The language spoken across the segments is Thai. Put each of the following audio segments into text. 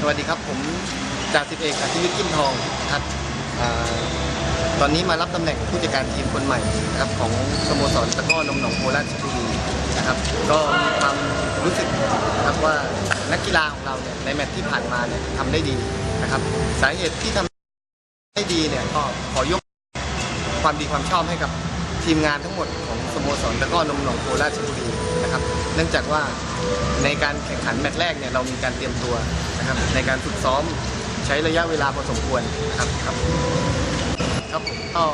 สวัสดีครับผมจ่าสิบเอกอธิวิตย์กิมทองครับตอนนี้มารับตำแหน่งผู้จัดการทีมคนใหม่ครับของสโมสรตะก้อนมหนองโพราชบุรีนะครับ ก็มีความรู้สึกครับว่านักกีฬาของเราเนี่ยในแมตช์ที่ผ่านมาเนี่ยทำได้ดีนะครับ สาเหตุที่ทำได้ดีเนี่ยก็ขอยกความดีความชอบให้กับ ทีมงานทั้งหมดของสโมสรตะก้อนมหนองโพราชบุรีนะครับ เนื่องจากว่าในการแข่งขันแมตช์แรกเนี่ยเรามีการเตรียมตัวนะครับในการฝึกซ้อมใช้ระยะเวลาพอสมควรนะครับครับครับผมก็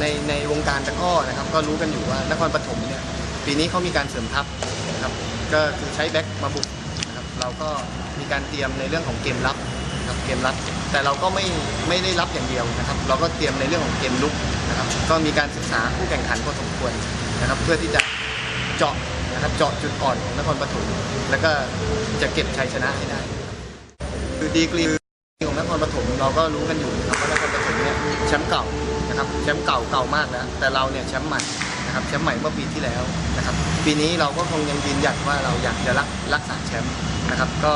ในในวงการตะก้อนะครับ ก็รู้กันอยู่ว่านครปฐมเนี่ยปีนี้เขามีการเสริมทัพนะครับก็คือใช้แบ็คมาบุกนะครับเราก็มีการเตรียมในเรื่องของเกมรับนะครับเกมรับ แต่เราก็ไม่ไม่ได้รับอย่างเดียวนะครับ เราก็เตรียมในเรื่องของเกมลุกนะครับ ก็มีการศึกษาคู่แข่งขันพอสมควรนะครับ เพื่อที่จะเจาะนะครับเจาะจุดอ่อนของนครปฐมแล้วก็จะเก็บชัยชนะให้ได้ คือดีกรีของนครปฐมเราก็รู้กันอยู่นะครับว่านครปฐมเนี่ยแชมป์เก่านะครับแชมป์เก่าเก่ามากแล้วแต่เราเนี่ยแชมป์ใหม่นะครับแชมป์ใหม่เมื่อปีที่แล้วนะครับ ปีนี้เราก็คงยังยืนหยัดว่าเราอยากจะรักรักษาแชมป์นะครับ ก็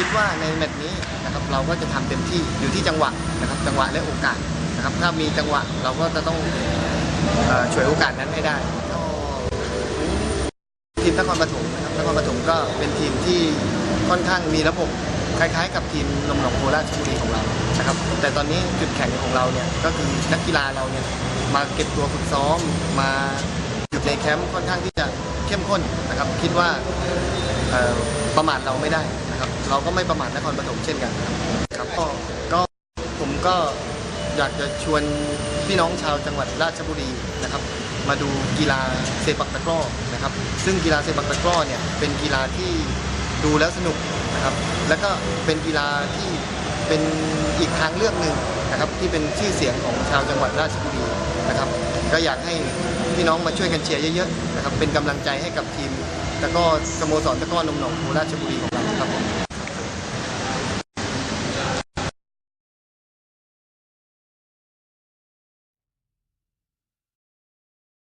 คิดว่าในแมตช์นี้นะครับเราก็จะทำเต็มที่อยู่ที่จังหวะนะครับจังหวะและโอกาสนะครับถ้ามีจังหวะเราก็จะต้องเอ่อฉวยโอกาสนั้นให้ได้ก็ทีมนครปฐมนะครับนครปฐมก็เป็นทีมที่ค่อนข้างมีระบบคล้ายๆ กับทีมนมหนองโคราชบุรีของเรานะครับแต่ตอนนี้จุดแข็งของเราเนี่ยก็คือนักกีฬาเราเนี่ยมาเก็บตัวฝึกซ้อมมาอยู่ในแคมป์ค่อนข้างที่จะเข้มข้นนะครับคิดว่าประมาทเราไม่ได้ เราก็ไม่ประมาทนครปฐมเช่นกันครับก็ก็ผมก็อยากจะชวนพี่น้องชาวจังหวัดราชบุรีนะครับ มาดูกีฬาเซปักตะกร้อนะครับ ซึ่งกีฬาเซปักตะกร้อเนี่ยเป็นกีฬาที่ดูแล้วสนุกนะครับ แล้วก็เป็นกีฬาที่เป็นอีกทางเลือกหนึ่งนะครับที่เป็นชื่อเสียงของชาวจังหวัดราชบุรีนะครับ ก็อยากให้พี่น้องมาช่วยกันเชียร์เยอะๆนะครับเป็นกำลังใจให้กับทีมตะก้อสโมสรตะก้อนมหนองโพราชบุรีของ